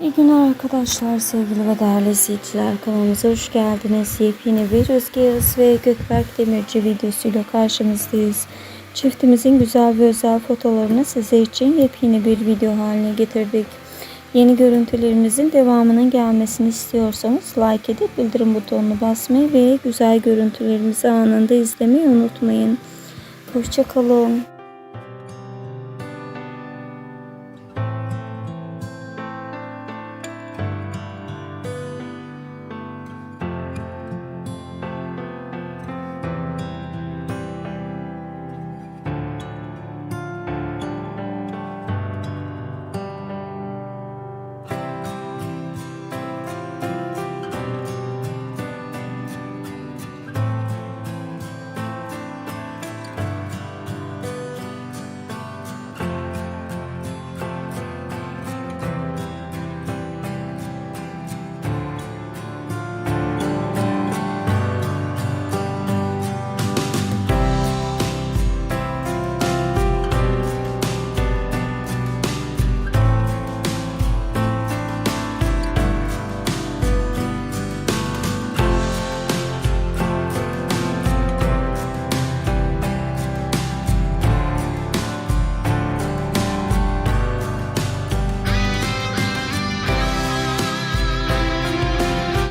İyi günler arkadaşlar, sevgili ve değerli izleyiciler. Kanalımıza hoş geldiniz. Yepyeni bir Özge Yağız ve Gökberk Demirci videosuyla karşınızdayız. Çiftimizin güzel ve özel fotolarını size için yepyeni bir video haline getirdik. Yeni görüntülerimizin devamının gelmesini istiyorsanız like edip bildirim butonuna basmayı ve güzel görüntülerimizi anında izlemeyi unutmayın. Hoşçakalın.